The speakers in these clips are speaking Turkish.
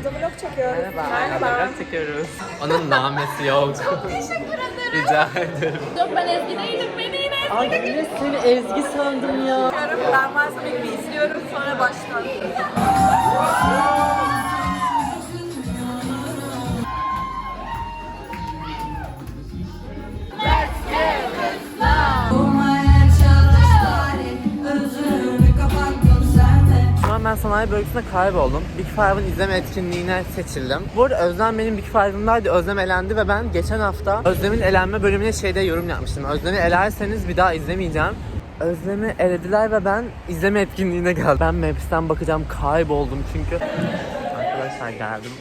Aynancı vlog çekiyoruz. Merhaba. Merhaba. çekiyoruz. Onun namesi yok. Teşekkür ederim. Rica ederim. Yok ben Ezgi değilim. Beni yine Ezgi Ay yine seni Ezgi sandım ya. Ben bir izliyorum sonra baştan. Ben sanayi bölgesinde kayboldum. Big Five'ın izleme etkinliğine seçildim. Bu arada Özlem benim Big Five'ımdaydı. Özlem elendi ve ben geçen hafta Özlem'in elenme bölümüne şeyde yorum yapmıştım. Özlem'i elerseniz bir daha izlemeyeceğim. Özlem'i elediler ve ben izleme etkinliğine geldim. Ben Maps'ten bakacağım kayboldum çünkü. Arkadaşlar geldim.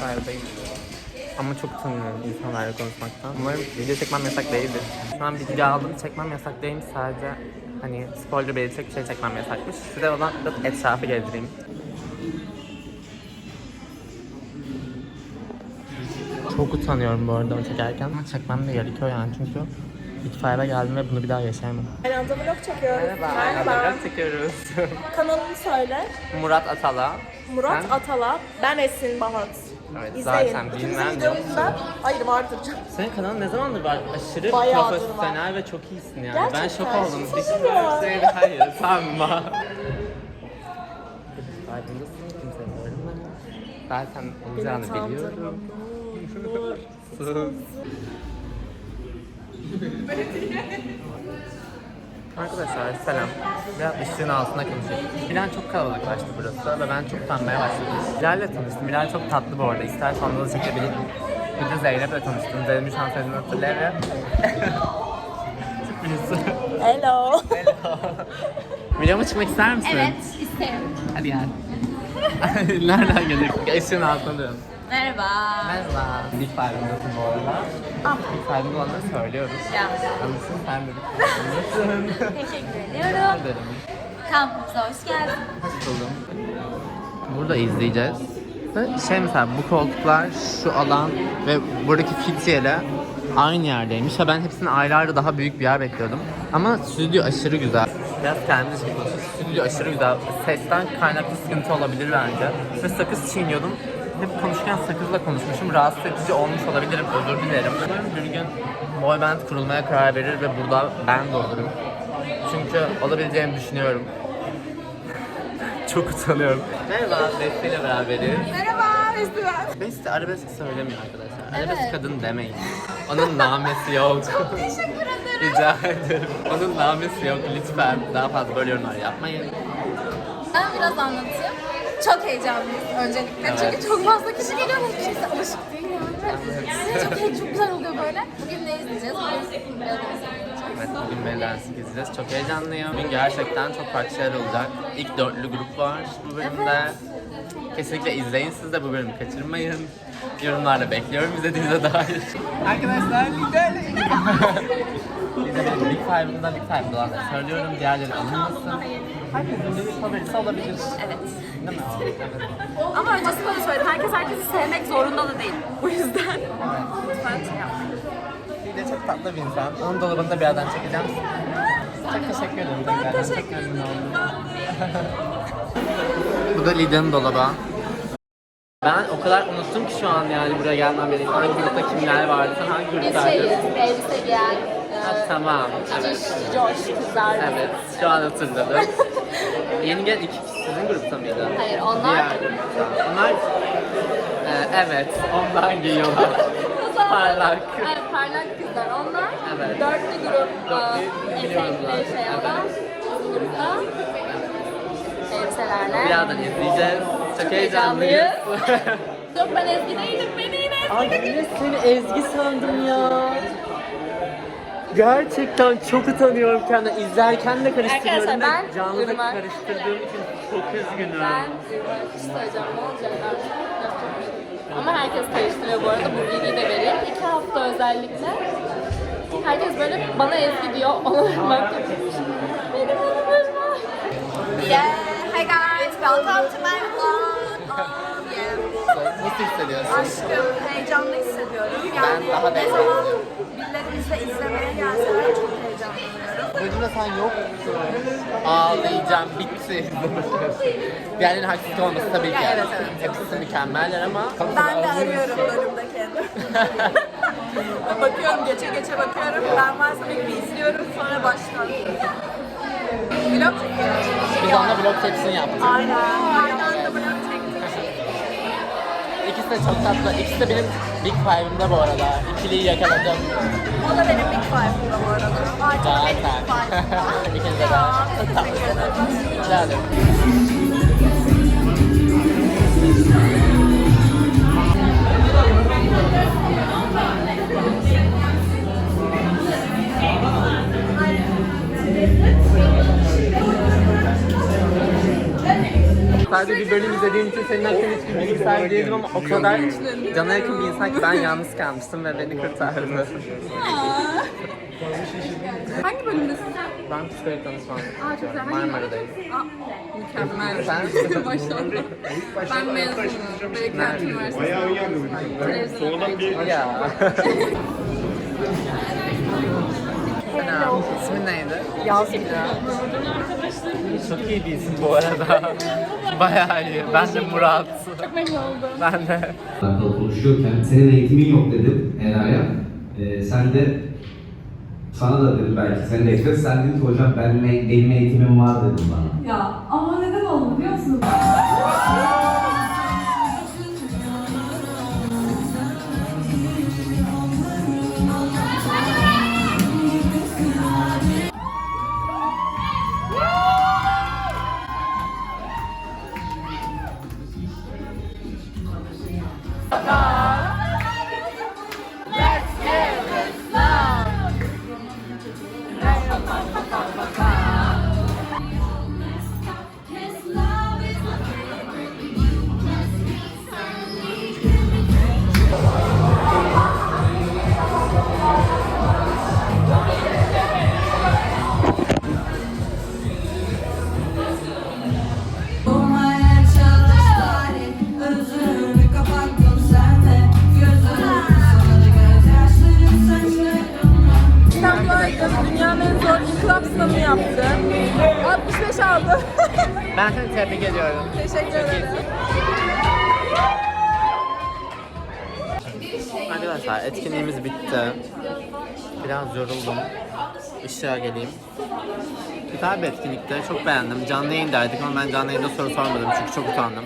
Five'dayım. Ama çok utanıyorum insanlarla konuşmaktan. Umarım video çekmem yasak değildir. Şu an bilgi aldım. Çekmem yasak değilmiş sadece. Hani spoiler belirtecek bir şey çekmem yasakmış. Size o zaman biraz etrafı gezdireyim. Çok utanıyorum bu arada onu çekerken. Ama çekmem de gerekiyor yani çünkü Five'a geldim ve bunu bir daha yaşayamam. Aynancı vlog çekiyoruz. Merhaba. çekiyoruz. Kanalını söyle. Murat Atala. Murat Ben- Atala. Ben Esin Bahat. Evet, İzleyin. zaten İkimizin bilmem videolarında... Hayır vardır canım. Senin kanalın ne zamandır var? Aşırı Bayağıdır profesyonel ve çok iyisin yani. Ben Gerçekten. şok oldum. Şey güzel. söyle. Hayır, sanma. Farkındasın, kimse görme. Zaten olacağını biliyorum. Sus. Arkadaşlar selam. Biraz ışığın altında konuşuyorum. Milan çok kalabalıklaştı burası ve ben çok utanmaya başladım. Bilal'le tanıştım. Bilal çok tatlı bu arada. İstersen onunla da çekebilirim. Bir de Zeynep'le tanıştım. Zeynep'in şu an sözünü hatırlayamıyor. Birisi. Hello. Videoma çıkmak ister misin? Evet, isterim. Hadi gel. Nereden gelecek? Işığın altında duruyorum. Merhaba. Merhaba. Big Five'ındasın bu arada. Ah. Big Five'ında olanları söylüyoruz. Ya. Anlasın sen de Big Five'ındasın. Teşekkür ediyorum. ederim. Kampımıza hoş geldin. Hoş buldum. Burada izleyeceğiz. Şey mesela bu koltuklar, şu alan ve buradaki fit yeri aynı yerdeymiş. Ha ben hepsini ayrı ayrı daha büyük bir yer bekliyordum. Ama stüdyo aşırı güzel. Biraz kendi şey konuşuyor. Stüdyo aşırı güzel. Sesten kaynaklı sıkıntı olabilir bence. Ve sakız çiğniyordum. Hep konuşurken sakızla konuşmuşum. Rahatsız edici olmuş olabilirim. Özür dilerim. Umarım bir gün boy band kurulmaya karar verir ve burada ben de olurum. Çünkü olabileceğimi düşünüyorum. Çok utanıyorum. Merhaba, Beste ile beraberiz. Merhaba Ezgi Beste arabesk söylemiyor arkadaşlar. Arabesk kadın demeyin. Onun namesi yok. Teşekkür ederim. Rica ederim. Onun namesi yok lütfen. Daha fazla böyle yorumlar yapmayın. Ben biraz anlatayım. Çok heyecanlıyız öncelikle. Evet. Çünkü çok fazla kişi geliyor ve kimse alışık değil yani. Çok, he- çok güzel oluyor böyle. Bugün ne izleyeceğiz? Bugün Evet, bugün Bellens'i izleyeceğiz. Çok heyecanlıyım. Bugün gerçekten çok farklı şeyler olacak. İlk dörtlü grup var bu bölümde. Kesinlikle izleyin siz de bu bölümü kaçırmayın. Yorumlarda bekliyorum izlediğinize dair. Arkadaşlar liderle Liderin Big Five'ında Big Five'da olanları söylüyorum. Diğerleri alınmasın. Herkesin bir favorisi olabilir. Evet. Değil mi? Evet. Ama öncesi böyle söyledim. Herkes herkesi sevmek zorunda da değil. Bu yüzden Evet. lütfen şey yapmayın. Lide çok tatlı bir insan. Onun dolabını da birazdan çekeceğim. Çok teşekkür ederim. Ben teşekkür ederim. Bu da Lide'nin dolabı. Ben o kadar unuttum ki şu an yani buraya gelmem gerekiyor. Hangi grupta kimler vardı? Sen hangi Biz şeyiz, elbise giyen, Ha, tamam. Evet. coş kızlar. Evet. Şu an hatırladım. Yeni gelen iki sizin grupta mıydı? Hayır, onlar- Diğer grupta. Onlar... Ee, evet. Ondan giyiyorlar. Parlak. Evet, parlak kızlar onlar. Evet. Dörtlü grup Dörtlü e, biliyorum etekli zaten, şey bizim grupta elbiselerle. Birazdan izleyeceğiz. Çok heyecanlıyız. Yok ben Ezgi değilim, beni yine. Ay yine seni Ezgi sandım ya. Gerçekten çok utanıyorum kendime. İzlerken de karıştırıyorum. Arkadaşlar, ben Canlı da Irmak. karıştırdığım için çok üzgünüm. Ben bir söyleyeceğim, ne olacak artık? Yapacak bir şey yok. Ama herkes karıştırıyor bu arada, bu bilgiyi de vereyim. İki hafta özellikle herkes böyle bana Ezgi diyor, ona Irmak yapıyormuş. Benim adım Irmak. Yeah, hi guys, welcome to my vlog. Nasıl hissediyorsun? Aşkım, heyecanlı hissediyorum. Yani Ben daha ne zaman birilerimizle izlemeye gelseler çok heyecanlıyım. planlıyorum. Bölümde sen yoktun. Ağlayacağım, bitti. Diğerlerinin haksızlık olması tabii ki. Ya evet, evet. Hepsi mükemmeller ama. Ben de arıyorum bölümde kendimi. bakıyorum geçe geçe bakıyorum. Ben varsa bir, bir izliyorum sonra başlıyorum. Vlog çekiyorum. Biz onunla vlog hepsini yaptık. Aynen. İkisi de çok tatlı. İkisi de benim Big Five'ımda bu arada. İkiliyi yakaladım. O da benim Big Five'ımda bu arada. Ay çok benim Big Zaten. Five'ımda. İkinize de. Çok tatlı. Rica ederim. Sadece bir bölüm izlediğim için senin hakkında hiçbir bilgi sahibi değildim ama o kadar cana yakın bir insan ki ben yalnız kalmıştım ve beni kurtardı. Hangi bölümdesin? Ben psikolojik danışmanım. Aa çok güzel. Hangi. Aa, mükemmel. Sen? Maşallah. Ben mezunum. Beykent Üniversitesi. Televizyon Ya. Selam. İsmin neydi? Yazmıyor. Çok iyi bir isim bu arada. Bayağı iyi. Ben de Murat. Çok memnun oldum. Ben de. alakalı konuşuyorken senin eğitimin yok dedim Era'ya. Ee, sen de sana da dedim belki senin de ekspert. Sen dedin ki hocam benim, benim eğitimim var dedim bana. Ya 나. Arkadaşlar etkinliğimiz bitti. Biraz yoruldum. Işığa geleyim. Güzel bir etkinlikti. Çok beğendim. Canlı yayındaydık ama ben canlı yayında soru sormadım çünkü çok utandım.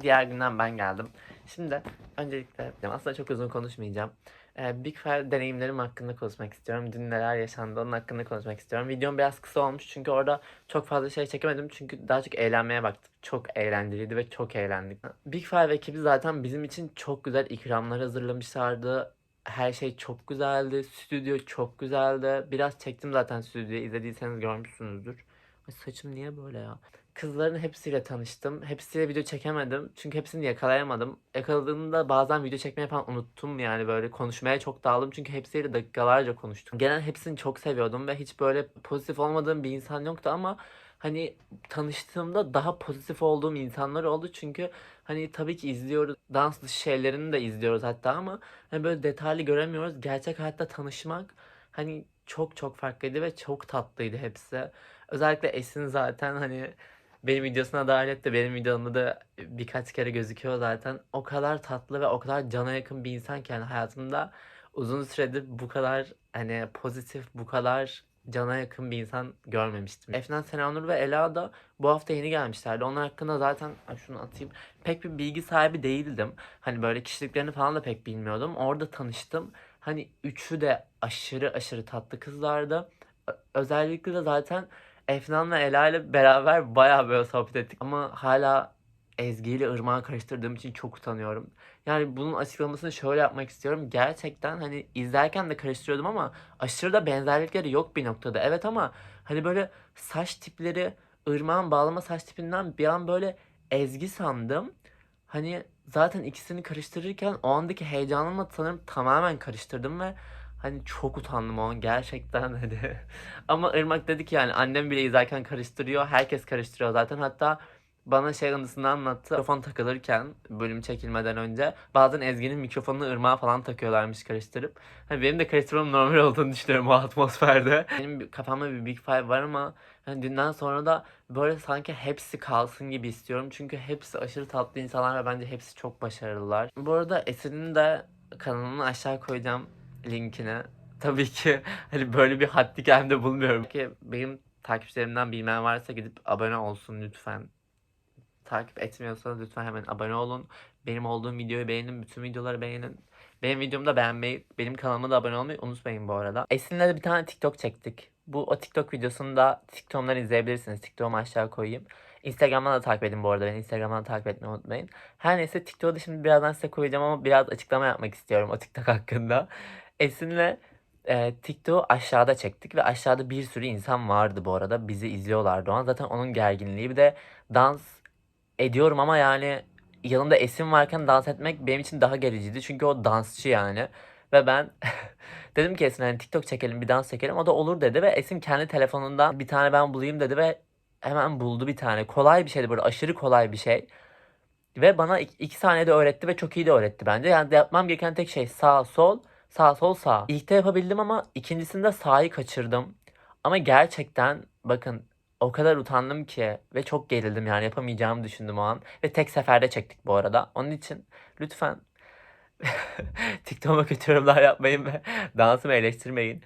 Diğer günden ben geldim. Şimdi öncelikle aslında çok uzun konuşmayacağım. Ee, Big Five deneyimlerim hakkında konuşmak istiyorum. Dün neler yaşandı onun hakkında konuşmak istiyorum. Videom biraz kısa olmuş çünkü orada çok fazla şey çekemedim. Çünkü daha çok eğlenmeye baktım. Çok eğlenceliydi ve çok eğlendik. Big Five ekibi zaten bizim için çok güzel ikramlar hazırlamışlardı. Her şey çok güzeldi. Stüdyo çok güzeldi. Biraz çektim zaten stüdyoyu. İzlediyseniz görmüşsünüzdür. Ay saçım niye böyle ya? Kızların hepsiyle tanıştım. Hepsiyle video çekemedim. Çünkü hepsini yakalayamadım. Yakaladığımda bazen video çekmeyi falan unuttum yani böyle konuşmaya çok daldım. Çünkü hepsiyle dakikalarca konuştum. Genel hepsini çok seviyordum ve hiç böyle pozitif olmadığım bir insan yoktu ama hani tanıştığımda daha pozitif olduğum insanlar oldu. Çünkü hani tabii ki izliyoruz. Dans dışı şeylerini de izliyoruz hatta ama hani böyle detaylı göremiyoruz. Gerçek hayatta tanışmak hani çok çok farklıydı ve çok tatlıydı hepsi. Özellikle Esin zaten hani benim videosuna dahil etti. Benim videomda da birkaç kere gözüküyor zaten. O kadar tatlı ve o kadar cana yakın bir insan yani hayatımda uzun süredir bu kadar hani pozitif, bu kadar cana yakın bir insan görmemiştim. Efnan, Senanur ve Ela da bu hafta yeni gelmişlerdi. Onlar hakkında zaten şunu atayım. Pek bir bilgi sahibi değildim. Hani böyle kişiliklerini falan da pek bilmiyordum. Orada tanıştım. Hani üçü de aşırı aşırı tatlı kızlardı. Özellikle de zaten Efnan ve Ela ile beraber bayağı böyle sohbet ettik. Ama hala Ezgi ile Irmak'ı karıştırdığım için çok utanıyorum. Yani bunun açıklamasını şöyle yapmak istiyorum. Gerçekten hani izlerken de karıştırıyordum ama aşırı da benzerlikleri yok bir noktada. Evet ama hani böyle saç tipleri Irmak'ın bağlama saç tipinden bir an böyle Ezgi sandım. Hani zaten ikisini karıştırırken o andaki heyecanımla sanırım tamamen karıştırdım ve hani çok utandım o an gerçekten hani. Ama Irmak dedi ki yani annem bile izlerken karıştırıyor. Herkes karıştırıyor zaten. Hatta bana şey anısını anlattı. Mikrofon takılırken bölüm çekilmeden önce bazen Ezgi'nin mikrofonunu ırmağa falan takıyorlarmış karıştırıp. Hani benim de karıştırmam normal olduğunu düşünüyorum o atmosferde. Benim kafamda bir Big Five var ama hani dünden sonra da böyle sanki hepsi kalsın gibi istiyorum. Çünkü hepsi aşırı tatlı insanlar ve bence hepsi çok başarılılar. Bu arada Esin'in de kanalını aşağı koyacağım linkini. Tabii ki hani böyle bir haddi kendimde bulmuyorum ki benim takipçilerimden bilmeyen varsa gidip abone olsun lütfen. Takip etmiyorsanız lütfen hemen abone olun. Benim olduğum videoyu beğenin, bütün videoları beğenin. Benim videomu da beğenmeyi, benim kanalıma da abone olmayı unutmayın bu arada. Esin'le de bir tane TikTok çektik. Bu o TikTok videosunu da TikTok'dan izleyebilirsiniz. TikTok'umu aşağı koyayım. Instagram'dan da takip edin bu arada. Beni Instagram'dan da takip etmeyi unutmayın. Her neyse TikTok'u da şimdi birazdan size koyacağım ama biraz açıklama yapmak istiyorum o TikTok hakkında. Esin'le e, TikTok'u aşağıda çektik ve aşağıda bir sürü insan vardı bu arada. Bizi izliyorlardı o an. Zaten onun gerginliği bir de dans ediyorum ama yani yanımda Esin varken dans etmek benim için daha gericiydi. Çünkü o dansçı yani. Ve ben dedim ki Esin hani TikTok çekelim bir dans çekelim. O da olur dedi ve Esin kendi telefonundan bir tane ben bulayım dedi ve hemen buldu bir tane. Kolay bir şeydi böyle aşırı kolay bir şey. Ve bana iki, iki saniyede öğretti ve çok iyi de öğretti bence. Yani de yapmam gereken tek şey sağ sol sağ sol sağ. İlkte yapabildim ama ikincisinde sağı kaçırdım. Ama gerçekten bakın o kadar utandım ki ve çok gerildim yani yapamayacağımı düşündüm o an. Ve tek seferde çektik bu arada. Onun için lütfen TikTok'uma kötü yorumlar yapmayın ve dansımı eleştirmeyin.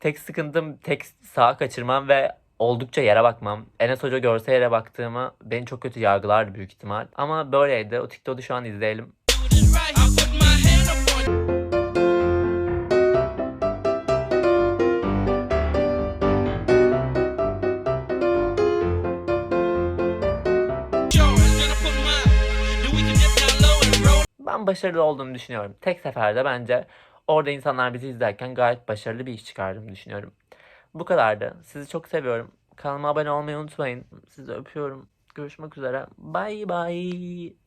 Tek sıkıntım tek sağa kaçırmam ve oldukça yere bakmam. Enes Hoca görse yere baktığımı beni çok kötü yargılardı büyük ihtimal. Ama böyleydi. O TikTok'u şu an izleyelim. Başarılı olduğumu düşünüyorum. Tek seferde bence orada insanlar bizi izlerken gayet başarılı bir iş çıkardığımı düşünüyorum. Bu kadardı. Sizi çok seviyorum. Kanalıma abone olmayı unutmayın. Sizi öpüyorum. Görüşmek üzere. Bye bye.